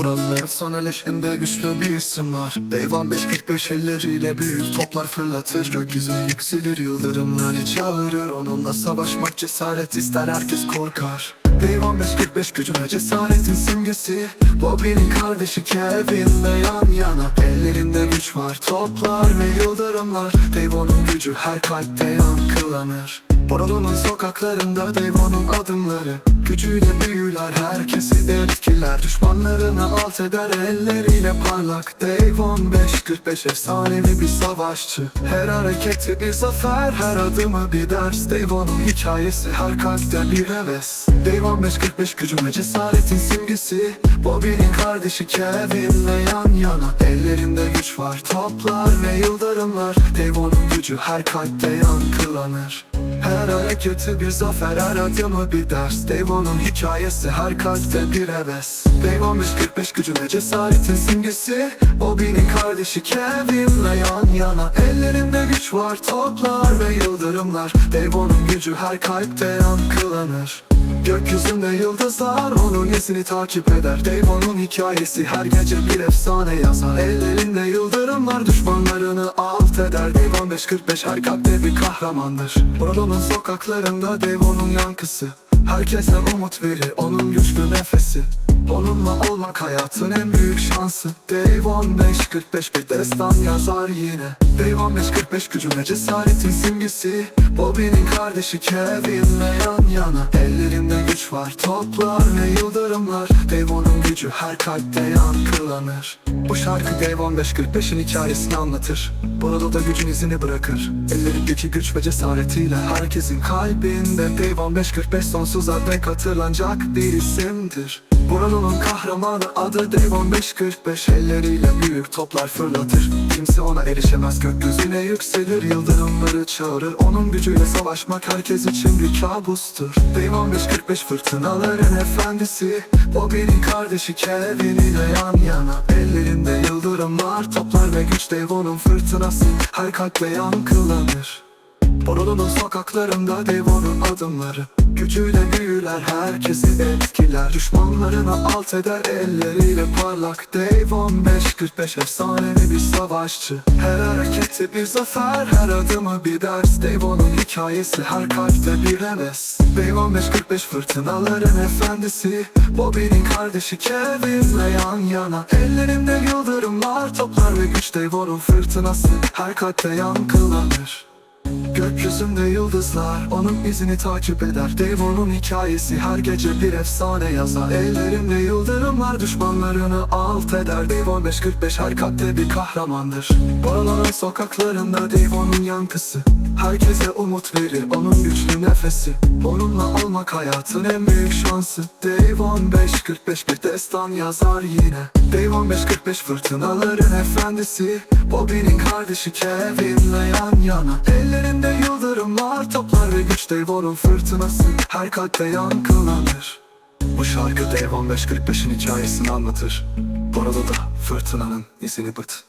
Buranın efsaneleşinde güçlü bir isim var. Deyvan 545 elleriyle büyük toplar fırlatır. Gökyüzüne yükselir yıldırımları çağırır Onunla savaşmak cesaret ister herkes korkar. Deyvan 545 gücüne cesaretin simgesi. Bobby'nin kardeşi Kevin'le yan yana. Ellerinde güç var toplar ve yıldırımlar. Deyvan'ın gücü her kalpte yankılanır. Borolu'nun sokaklarında Devon'un adımları Gücüyle büyüler herkesi de etkiler. Düşmanlarını alt eder elleriyle parlak. Devon 545 efsanevi bir savaşçı. Her hareketi bir zafer her adımı bir ders. Devon'un hikayesi her kalpte bir heves. Devon 545 gücün ve cesaretin simgesi. Bobby'nin kardeşi Kevin'le yan yana. Ellerinde güç var toplar ve yıldırımlar. Devon'un gücü her kalpte yankılanır her hareketi bir zafer, her adımı bir ders. Devon'un hikayesi her kalpte bir heves. Devon 545 gücüne cesaretin simgesi. Bobby'nin kardeşi Kevin'le yan yana. Ellerinde güç var, toplar ve yıldırımlar. Devon'un gücü her kalpte yankılanır. Gökyüzünde yıldızlar onun izini takip eder. Devon'un hikayesi her gece bir efsane yazar. Ellerinde yıldırımlar düşmanlarını alt eder Devon 545 her kalpte bir kahramandır. Borolo'nun sokaklarında Devon'un yankısı. Herkese umut verir onun güçlü nefesi Onunla olmak hayatın en büyük şansı. Devon 545 bir destan yazar yine. Devon 545 gücüne cesaretin simgesi. Bobby'nin kardeşi Kevin'le yan yana. Ellerinde güç var toplar ve yıldırımlar. Devon'un gücü her kalpte yankılanır. Bu şarkı Devon 545'in hikayesini anlatır. Burada da gücün izini bırakır. Ellerindeki güç ve cesaretiyle herkesin kalbinde. Devon 545 sonsuza dek hatırlanacak bir isimdir Buranın kahramanı adı Devon 545 Elleriyle büyük toplar fırlatır. Kimse ona erişemez gökyüzüne yükselir. Yıldırımları çağırır Onun gücüyle savaşmak herkes için bir kabustur. Devon 545 fırtınaların efendisi. Bobby'nin kardeşi Kevin ile yan yana. Ellerinde yıldırımlar toplar ve güç Devon'un fırtınası. Her kalple yankılanır. Borolo'nun sokaklarında Devon'un adımları Gücüyle büyüler herkesi etkiler. Düşmanlarını alt eder elleriyle parlak. Devon 545 efsanevi bir savaşçı. Her hareketi bir zafer her adımı bir ders. Devon'un hikayesi her kalpte bir heves. Devon 545 fırtınaların efendisi. Bobby'nin kardeşi Kevin'le yan yana. Ellerinde yıldırımlar toplar ve güç Devon'un fırtınası. Her kalpte yankılanır Gökyüzünde yıldızlar onun izini takip eder. Devon'un hikayesi her gece bir efsane yazar. Ellerinde yıldırımlar düşmanlarını alt eder. Devon 545 her kalpte bir kahramandır. Boralo'nun sokaklarında Devon'un yankısı Herkese umut verir onun güçlü nefesi. Onunla olmak hayatın en büyük şansı. Devon 545 bir destan yazar yine. Devon 545 fırtınaların efendisi. Bobby'nin kardeşi Kevin'le yan yana. Ellerinde yıldırımlar toplar ve güç Devon'un fırtınası. Her kalpte yankılanır. Bu şarkı Devon 545'in hikayesini anlatır. Borada da fırtınanın izini bıt